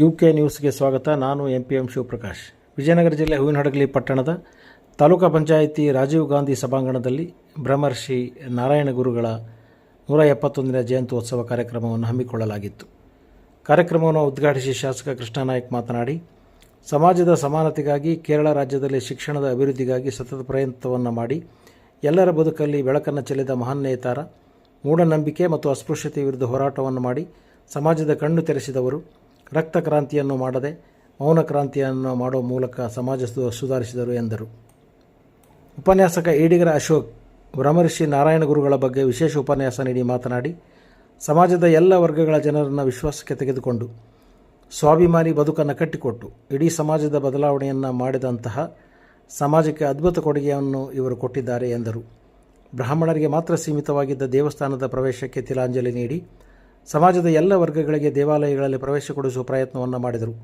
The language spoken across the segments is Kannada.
ಯು ಕೆ ನ್ಯೂಸ್ಗೆ ಸ್ವಾಗತ. ನಾನು M P M Shivaprakash. Vijayanagara ಜಿಲ್ಲೆ ಹೂವಿನಹಡಗಲಿ ಪಟ್ಟಣದ ತಾಲೂಕಾ ಪಂಚಾಯಿತಿ ರಾಜೀವ್ ಗಾಂಧಿ ಸಭಾಂಗಣದಲ್ಲಿ ಬ್ರಹ್ಮರ್ಷಿ ನಾರಾಯಣ ಗುರುಗಳ ನೂರ ಎಪ್ಪತ್ತೊಂದನೇ ಜಯಂತ್ಯೋತ್ಸವ ಕಾರ್ಯಕ್ರಮವನ್ನು ಹಮ್ಮಿಕೊಳ್ಳಲಾಗಿತ್ತು. ಕಾರ್ಯಕ್ರಮವನ್ನು ಉದ್ಘಾಟಿಸಿ ಶಾಸಕ ಕೃಷ್ಣನಾಯಕ್ ಮಾತನಾಡಿ, ಸಮಾಜದ ಸಮಾನತೆಗಾಗಿ, ಕೇರಳ ರಾಜ್ಯದಲ್ಲಿ ಶಿಕ್ಷಣದ ಅಭಿವೃದ್ಧಿಗಾಗಿ ಸತತ ಪ್ರಯತ್ನವನ್ನು ಮಾಡಿ, ಎಲ್ಲರ ಬದುಕಲ್ಲಿ ಬೆಳಕನ್ನು ಚೆಲ್ಲಿದ ಮಹಾನ್ ನೇತಾರ, ಮೂಢನಂಬಿಕೆ ಮತ್ತು ಅಸ್ಪೃಶ್ಯತೆ ವಿರುದ್ಧ ಹೋರಾಟವನ್ನು ಮಾಡಿ, ಸಮಾಜದ ಕಣ್ಣು ತೆರೆಸಿದವರು ರಕ್ತ ಕ್ರಾಂತಿಯನ್ನು ಮಾಡದೆ ಮೌನ ಕ್ರಾಂತಿಯನ್ನು ಮಾಡುವ ಮೂಲಕ ಸಮಾಜ ಸುಧಾರಿಸಿದರು ಎಂದರು. ಉಪನ್ಯಾಸಕ ಈಡಿಗರ ಅಶೋಕ್, ಬ್ರಹ್ಮರ್ಷಿ ನಾರಾಯಣ ಗುರುಗಳ ಬಗ್ಗೆ ವಿಶೇಷ ಉಪನ್ಯಾಸ ನೀಡಿ ಮಾತನಾಡಿ, ಸಮಾಜದ ಎಲ್ಲ ವರ್ಗಗಳ ಜನರನ್ನು ವಿಶ್ವಾಸಕ್ಕೆ ತೆಗೆದುಕೊಂಡು ಸ್ವಾಭಿಮಾನಿ ಬದುಕನ್ನು ಕಟ್ಟಿಕೊಟ್ಟು, ಇಡೀ ಸಮಾಜದ ಬದಲಾವಣೆಯನ್ನು ಮಾಡಿದಂತಹ ಸಮಾಜಕ್ಕೆ ಅದ್ಭುತ ಕೊಡುಗೆಯನ್ನು ಇವರು ಕೊಟ್ಟಿದ್ದಾರೆ ಎಂದರು. ಬ್ರಾಹ್ಮಣರಿಗೆ ಮಾತ್ರ ಸೀಮಿತವಾಗಿದ್ದ ದೇವಸ್ಥಾನದ ಪ್ರವೇಶಕ್ಕೆ ತಿಲಾಂಜಲಿ ನೀಡಿ ಸಮಾಜದ ಎಲ್ಲ ವರ್ಗಗಳಿಗೆ ದೇವಾಲಯಗಳಲ್ಲಿ ಪ್ರವೇಶ ಕೊಡಿಸುವ ಪ್ರಯತ್ನವನ್ನು ಮಾಡಿದರು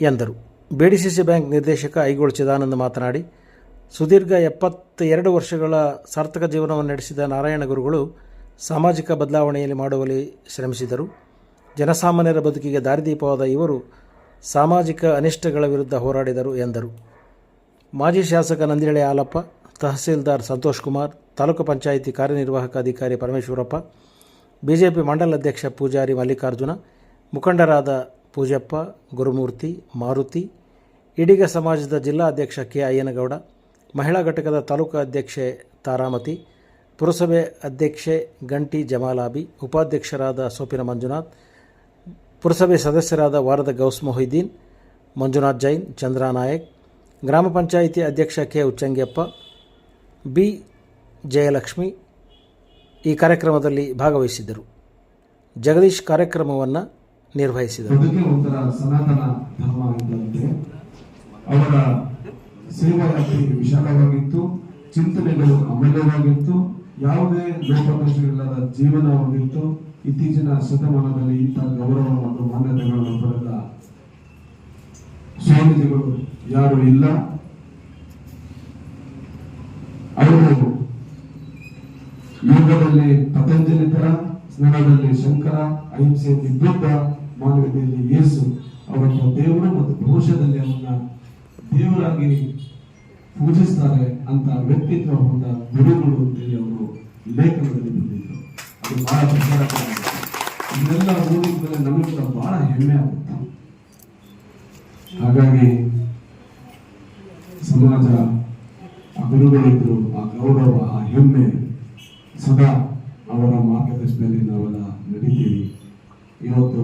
ಎಂದರು. ಬಿಡಿಸಿಸಿ ಬ್ಯಾಂಕ್ ನಿರ್ದೇಶಕ ಐಗೋಳ್ ಚಿದಾನಂದ ಮಾತನಾಡಿ, ಸುದೀರ್ಘ ಎಪ್ಪತ್ತ ಎರಡು ವರ್ಷಗಳ ಸಾರ್ಥಕ ಜೀವನವನ್ನು ನಡೆಸಿದ ನಾರಾಯಣ ಗುರುಗಳು ಸಾಮಾಜಿಕ ಬದಲಾವಣೆಯಲ್ಲಿ ಮಾಡುವಲ್ಲಿ ಶ್ರಮಿಸಿದರು. ಜನಸಾಮಾನ್ಯರ ಬದುಕಿಗೆ ದಾರಿದೀಪವಾದ ಇವರು ಸಾಮಾಜಿಕ ಅನಿಷ್ಟಗಳ ವಿರುದ್ಧ ಹೋರಾಡಿದರು ಎಂದರು. ಮಾಜಿ ಶಾಸಕ ನಂದಿರಳೆ ಹಾಲಪ್ಪ, ತಹಸೀಲ್ದಾರ್ ಸಂತೋಷ್ ಕುಮಾರ್, ತಾಲೂಕು ಪಂಚಾಯಿತಿ ಕಾರ್ಯನಿರ್ವಾಹಕ ಅಧಿಕಾರಿ ಪರಮೇಶ್ವರಪ್ಪ ಬಿಜೆಪಿ ಮಂಡಲ ಅಧ್ಯಕ್ಷ ಪೂಜಾರಿ ಮಲ್ಲಿಕಾರ್ಜುನ, ಮುಖಂಡರಾದ ಪೂಜಪ್ಪ, ಗುರುಮೂರ್ತಿ, ಮಾರುತಿ ಇಡಿಗ ಸಮಾಜದ ಜಿಲ್ಲಾ ಅಧ್ಯಕ್ಷ ಕೆ ಅಯ್ಯನಗೌಡ, ಮಹಿಳಾ ಘಟಕದ ತಾಲೂಕು ಅಧ್ಯಕ್ಷೆ ತಾರಾಮತಿ, ಪುರಸಭೆ ಅಧ್ಯಕ್ಷೆ ಗಂಟಿ ಜಮಾಲಾಬಿ, ಉಪಾಧ್ಯಕ್ಷರಾದ ಸೋಪಿನ ಮಂಜುನಾಥ್, ಪುರಸಭೆ ಸದಸ್ಯರಾದ ವಾರದ ಗೌಸ್ ಮೊಹಿದ್ದೀನ್, ಮಂಜುನಾಥ್ ಜೈನ್, ಚಂದ್ರಾ ನಾಯಕ್, ಗ್ರಾಮ ಪಂಚಾಯಿತಿ ಅಧ್ಯಕ್ಷ ಕೆ ಉಚ್ಚಂಗ್ಯಪ್ಪ, ಬಿ ಜಯಲಕ್ಷ್ಮಿ ಈ ಕಾರ್ಯಕ್ರಮದಲ್ಲಿ ಭಾಗವಹಿಸಿದ್ದರು. ಜಗದೀಶ್ ಕಾರ್ಯಕ್ರಮವನ್ನು ನಿರ್ವಹಿಸಿದರು. ಅವರ ವಿಶಾಲವಾಗಿತ್ತು, ಚಿಂತನೆಗಳು ಅಮೂಲ್ಯವಾಗಿತ್ತು, ಯಾವುದೇ ಲೋಪದೋಷಗಳಿಲ್ಲದ ಜೀವನವಾಗಿತ್ತು ಇತ್ತೀಚಿನ ಶತಮಾನದಲ್ಲಿ ಇಂಥ ಗೌರವ ಮತ್ತು ಮಾನ್ಯತೆಗಳನ್ನು ಪಡೆದ ಸ್ವಾಮೀಜಿಗಳು ಯಾರು ಇಲ್ಲ. ಅವರು ಯೋಗದಲ್ಲಿ ಪತಂಜಲಿ ತರ ಸ್ನಾನದಲ್ಲಿ ಶಂಕರ, ಅಹಿಂಸೆಯಲ್ಲಿ ಬುದ್ಧ ಮಾನವೀಯತೆಯಲ್ಲಿ ಯೇಸು ಅವರನ್ನ ದೇವರು ಮತ್ತು ಭವಿಷ್ಯದಲ್ಲಿ ಅವನ್ನ ದೇವರಾಗಿ ಪೂಜಿಸ್ತಾರೆ ಅಂತ ವ್ಯಕ್ತಿತ್ವ ಹೊಂದ ಗುರುಗಳು ಅಂತೇಳಿ ಅವರು ಲೇಖನದಲ್ಲಿ ಬಂದಿದ್ರು ಅದು ಬಹಳ ಪ್ರಚಾರವಾಗಿದೆ ಇದೆಲ್ಲ ಓದಿದ ಮೇಲೆ ನಮಗೆ ಕೂಡ ಬಹಳ ಹೆಮ್ಮೆ ಆಗುತ್ತೆ. ಹಾಗಾಗಿ ಸಮಾಜ, ಆ ಗುರುಗಳಿದ್ರು, ಆ ಗೌರವ, ಆ ಹೆಮ್ಮೆ ಸದಾ ಅವರ ಮಾರ್ಗದರ್ಶನದಲ್ಲಿ ನಾವೆಲ್ಲ ನಡೀತೀವಿ. ಇವತ್ತು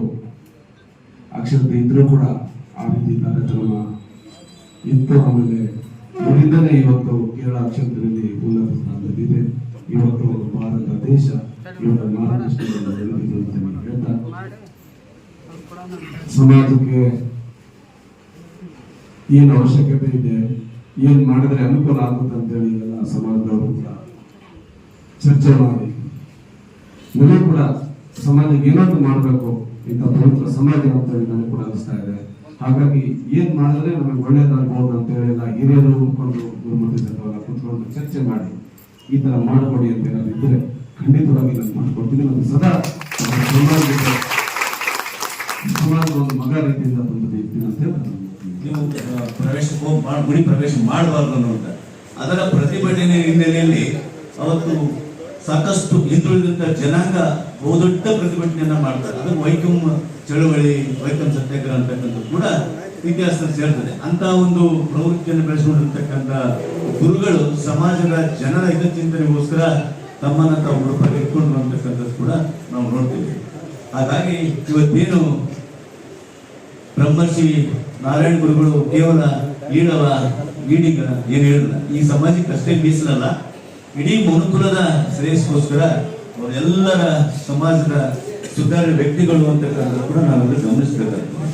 ಅಕ್ಷರತೆ ಇದ್ರೂ ಕೂಡ ಆ ರೀತಿ ಕಾರ್ಯಕ್ರಮ ಇತ್ತು. ಆಮೇಲೆ ಇದರಿಂದಲೇ ಇವತ್ತು ಕೇರಳ ಅಕ್ಷರದಲ್ಲಿ ಉನ್ನತ ಸ್ಥಾನದಲ್ಲಿದೆ. ಇವತ್ತು ಭಾರತ ದೇಶ ಇವರ ಹೇಳ್ತಾ ಸಮಾಜಕ್ಕೆ ಏನು ಅವಶ್ಯಕತೆ ಇದೆ, ಏನ್ ಮಾಡಿದ್ರೆ ಅನುಕೂಲ ಆಗುತ್ತೆ ಅಂತೇಳಿ ಎಲ್ಲ ಸಮಾಜದವರು ಕೂಡ ಚರ್ಚೆ ಮಾಡಿ ನಿಮಗೆ ಕೂಡ ಸಮಾಜಕ್ಕೆ ಏನಾದ್ರು ಮಾಡಬೇಕು ಇಂಥ ಪವಿತ್ರ ಸಮಾಜ ಅಂತೇಳಿ ನನಗೆ ಕೂಡ ಅನಿಸ್ತಾ ಇದೆ. ಹಾಗಾಗಿ ಏನ್ ಮಾಡಿದ್ರೆ ನಮಗೆ ಒಳ್ಳೇದಾಗಬಹುದು ಅಂತ ಹೇಳಿ ಎಲ್ಲ ಹಿರಿಯರು ಕೂತ್ಕೊಂಡು ಗುರುಮೂರ್ತಿ ಕೂತ್ಕೊಂಡು ಚರ್ಚೆ ಮಾಡಿ ಈ ತರ ಮಾಡಬೇಡಿ ಅಂತ ಏನಾದ್ರು ಇದ್ರೆ ಖಂಡಿತವಾಗಿ ನಾನು ಮಾಡ್ಕೊಡ್ತೀನಿ. ನಾನು ಸದಾ ಸಮಾಜದ ಒಂದು ಮಗ ರೀತಿಯಿಂದ ಅಂತ ಹೇಳಿ ನೀವು ಪ್ರವೇಶ ಗುಡಿ ಪ್ರವೇಶ ಮಾಡಬಾರ್ದು ಅನ್ನುವಂತ. ಅದರ ಪ್ರತಿಭಟನೆ ಹಿನ್ನೆಲೆಯಲ್ಲಿ ಅವತ್ತು ಸಾಕಷ್ಟು ಹಿಂದುಳಿದಂತ ಜನಾಂಗ ಬಹುದೊಡ್ಡ ಪ್ರತಿಭಟನೆಯನ್ನ ಮಾಡ್ತಾರೆ. ಅದನ್ನು ವೈಕಂ ಚಳುವಳಿ ವೈಕಂ ಸತ್ಯಾಗ್ರಹ ಅಂತಕ್ಕಂಥದ್ದು ಕೂಡ ಇತಿಹಾಸದಲ್ಲಿ ಸೇರ್ತದೆ. ಅಂತ ಒಂದು ಪ್ರವೃತ್ತಿಯನ್ನು ಬೆಳೆಸಿಕೊಂಡಿರ್ತಕ್ಕಂಥ ಗುರುಗಳು ಸಮಾಜದ ಜನರ ಹಿತಚಿಂತನೆಗೋಸ್ಕರ ತಮ್ಮನ್ನ ತಾವು ಇಟ್ಕೊಂಡು ಅಂತಕ್ಕಂಥದ್ದು ಕೂಡ ನಾವು ನೋಡ್ತೀವಿ. ಹಾಗಾಗಿ ಇವತ್ತೇನು ಬ್ರಹ್ಮರ್ಷಿ ನಾರಾಯಣ ಗುರುಗಳು ಕೇವಲ ಈಡವ ಈಡಿಗ ಏನು ಹೇಳಿಲ್ಲ. ಈ ಸಮಾಜಕ್ಕೆ ಅಷ್ಟೇ ಮೀಸಲಲ್ಲ. ಇಡೀ ಮನುಕುಲದ ಶ್ರೇಯಸ್ಗೋಸ್ಕರ ಅವರೆಲ್ಲರ ಸಮಾಜದ ಸುಧಾರಣೆ ವ್ಯಕ್ತಿಗಳು ಅಂತಕ್ಕಂಥ ಕೂಡ ನಾವೆಲ್ಲ ಗಮನಿಸಬೇಕಾಗ್ತದೆ.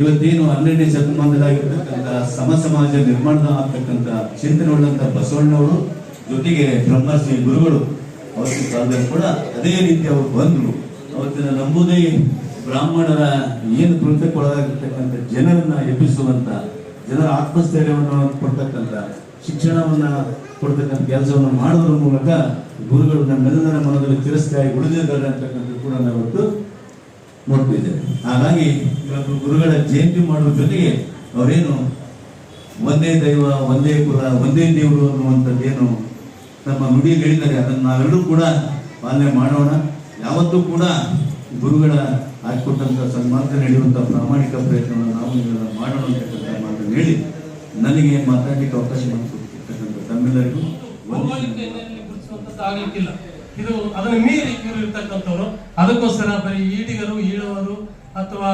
ಇವತ್ತೇನು ಹನ್ನೆರಡನೇ ಶತಮಾನದಾಗಿರ್ತಕ್ಕಂಥ ಸಮ ಸಮಾಜ ನಿರ್ಮಾಣ ಆಗ್ತಕ್ಕಂಥ ಚಿಂತನೆ ಉಳ್ಳಂತ ಬಸವಣ್ಣವರು, ಜೊತೆಗೆ ಬ್ರಹ್ಮಶ್ರೀ ಗುರುಗಳು, ಅವತ್ತಿನ ಕಾಲದಲ್ಲಿ ಕೂಡ ಅದೇ ರೀತಿ ಅವರು ಬಂದರು. ಅವತ್ತಿನ ನಂಬುದೇ ಬ್ರಾಹ್ಮಣರ ಏನು ಕೃತಕ್ಕೊಳಗಾಗಿರ್ತಕ್ಕಂಥ ಜನರನ್ನ ಎಬ್ಬಿಸುವಂತ ಜನರ ಆತ್ಮಸ್ಥೈರ್ಯವನ್ನು ಕೊಡ್ತಕ್ಕಂಥ ಶಿಕ್ಷಣವನ್ನು ಕೊಡ್ತಕ್ಕಂಥ ಕೆಲಸವನ್ನು ಮಾಡೋದ್ರ ಮೂಲಕ ಗುರುಗಳು ನಮ್ಮೆಲ್ಲರ ಮನದಲ್ಲಿ ತಿರಸ್ಕಾಯಿ ಉಳಿದಿದ್ದಾರೆ ಅಂತಕ್ಕಂಥದ್ದು ಕೂಡ ನಾವತ್ತು ನೋಡ್ತಿದ್ದೇವೆ. ಹಾಗಾಗಿ ಇವತ್ತು ಗುರುಗಳ ಜಯಂತಿ ಮಾಡುವ ಜೊತೆಗೆ ಅವರೇನು ಒಂದೇ ದೈವ, ಒಂದೇ ಕುಲ, ಒಂದೇ ದೇವರು ಅನ್ನುವಂಥದ್ದೇನು ನಮ್ಮ ನುಡಿಯಲ್ಲಿ ಹೇಳಿದ್ದಾರೆ. ಅದನ್ನು ನಾವೆಲ್ಲರೂ ಕೂಡ ಪಾಲನೆ ಮಾಡೋಣ. ಯಾವತ್ತೂ ಕೂಡ ಗುರುಗಳ ಹಾಕಿಕೊಟ್ಟಂತ ಸನ್ಮಾರ್ಗ ನಡೆಯುವಂಥ ಪ್ರಾಮಾಣಿಕ ಪ್ರಯತ್ನವನ್ನು ನಾವು ಮಾಡೋಣ ಅಂತಕ್ಕಂಥ ಹೇಳಿ ನನಗೆ ಮಾತಾಡಲಿಕ್ಕೆ ಅವಕಾಶ ಮಾಡಿಕೊಟ್ಟಿರ್ತಕ್ಕಂಥ ತಮ್ಮೆಲ್ಲರಿಗೂ ಆಗಲಿಕ್ಕಿಲ್ಲ. ಇದು ಅದನ್ನ ಮೀರಿ ಇವರು ಇರ್ತಕ್ಕಂಥವ್ರು. ಅದಕ್ಕೋಸ್ಕರ ಬರೀ ಈಡಿಗರು ಈಳವರು ಅಥವಾ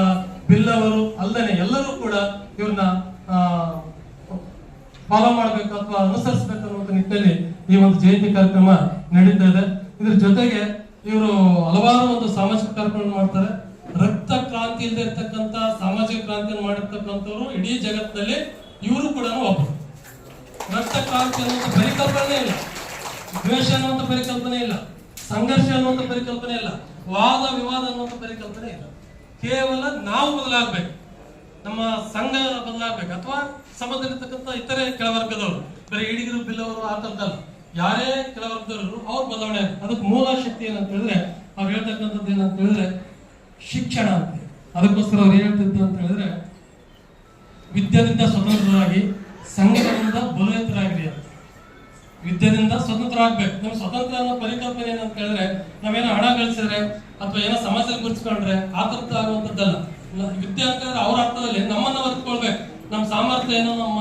ಬಿಲ್ಲವರು ಅಲ್ಲದೆ ಎಲ್ಲರೂ ಕೂಡ ಇವ್ರನ್ನ ಫಾಲೋ ಮಾಡಬೇಕು ಅಥವಾ ಅನುಸರಿಸಬೇಕು ಅನ್ನುವಂಥ ನಿಟ್ಟಿನಲ್ಲಿ ಈ ಒಂದು ಜಯಂತಿ ಕಾರ್ಯಕ್ರಮ ನಡೀತಾ ಇದೆ. ಇದ್ರ ಜೊತೆಗೆ ಇವರು ಹಲವಾರು ಒಂದು ಸಾಮಾಜಿಕ ಕಾರ್ಯಕ್ರಮ ಮಾಡ್ತಾರೆ. ಕ್ರಾಂತಿ ಸಾಮಾಜಿಕ ಕ್ರಾಂತಿಯನ್ನು ಮಾಡಿರ್ತಕ್ಕಂಥವ್ರು ಇಡೀ ಜಗತ್ತಿನಲ್ಲಿ ಇವರು ಕೂಡ ಒಬ್ಬರು. ರಕ್ತ ಕ್ರಾಂತಿ ಅನ್ನುವಂಥ ಪರಿಕಲ್ಪನೆ ಇಲ್ಲ. ದ್ವೇಷ ಅನ್ನುವಂಥ ಪರಿಕಲ್ಪನೆ ಇಲ್ಲ. ಸಂಘರ್ಷ ಅನ್ನುವಂಥ ಪರಿಕಲ್ಪನೆ ಇಲ್ಲ. ವಾದ ವಿವಾದ ಅನ್ನುವಂಥ ಪರಿಕಲ್ಪನೆ ಇಲ್ಲ. ಕೇವಲ ನಾವು ಬದಲಾಗಬೇಕು. ನಮ್ಮ ಸಂಘ ಬದಲಾಗಬೇಕು ಅಥವಾ ಸಮಾಜದಲ್ಲಿರ್ತಕ್ಕಂಥ ಇತರೆ ಕೆಳವರ್ಗದವರು, ಬರೀ ಈಡಿಗರು ಬಿಲ್ಲವರು ಆತಂಕಲ್ಲ ಯಾರೇ ಕೆಲವರ್ಗದವರು ಅವ್ರು ಬದಲಾವಣೆ. ಅದಕ್ಕೆ ಮೂಲ ಶಕ್ತಿ ಏನಂತ ಹೇಳಿದ್ರೆ ಅವ್ರು ಹೇಳ್ತಕ್ಕಂಥದ್ದು ಏನಂತ ಹೇಳಿದ್ರೆ ಶಿಕ್ಷಣ ಅಂತ ಅದಕ್ಕೋಸ್ಕರ ಅವ್ರು ಹೇಳ್ತಿದ್ದು ಅಂತ ಹೇಳಿದ್ರೆ ವಿದ್ಯೆಯಿಂದ ಸ್ವತಂತ್ರರಾಗಿ, ಸಂಘದಿಂದ ಬಲವಂತರಾಗಿರಿ ಅಂತ. ವಿದ್ಯೆದಿಂದ ಸ್ವತಂತ್ರ ಆಗ್ಬೇಕು ನಮ್ಗೆ ಸ್ವತಂತ್ರ ಅನ್ನೋ ಪರಿಕಲ್ಪನೆ ಏನಂತ ಹೇಳಿದ್ರೆ, ನಾವೇನೋ ಹಣ ಗಳಿಸಿದ್ರೆ, ಅಥವಾ ಏನೋ ಸಮಾಜದಲ್ಲಿ ಗುರುತಿಸ್ಕೊಂಡ್ರೆ ಆತೃಪ್ತ ಆಗುವಂಥದ್ದಲ್ಲ. ವಿದ್ಯೆ ಅಂತ ಹೇಳಿದ್ರೆ ಅವ್ರ ಅರ್ಥದಲ್ಲಿ ನಮ್ಮನ್ನ ಅರಿತುಕೊಳ್ಬೇಕು ನಮ್ಮ ಸಾಮರ್ಥ್ಯ ಏನೋ ನಮ್ಮ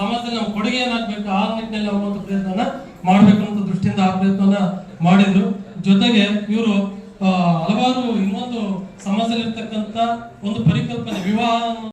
ಸಮಾಜದಲ್ಲಿ ನಮ್ಮ ಕೊಡುಗೆ ಏನಾಗ್ಬೇಕು, ಆ ನಿಟ್ಟಿನಲ್ಲಿ ಅವರು ಪ್ರಯತ್ನ ಮಾಡ್ಬೇಕು ಅನ್ನೋ ದೃಷ್ಟಿಯಿಂದ ಆ ಪ್ರಯತ್ನವನ್ನ ಮಾಡಿದ್ರು. ಜೊತೆಗೆ ಇವರು ಹಲವಾರು ಇನ್ನೊಂದು ಸಮಾಜದಲ್ಲಿರ್ತಕ್ಕಂಥ ಒಂದು ಪರಿಕಲ್ಪನೆ ವಿವಾಹ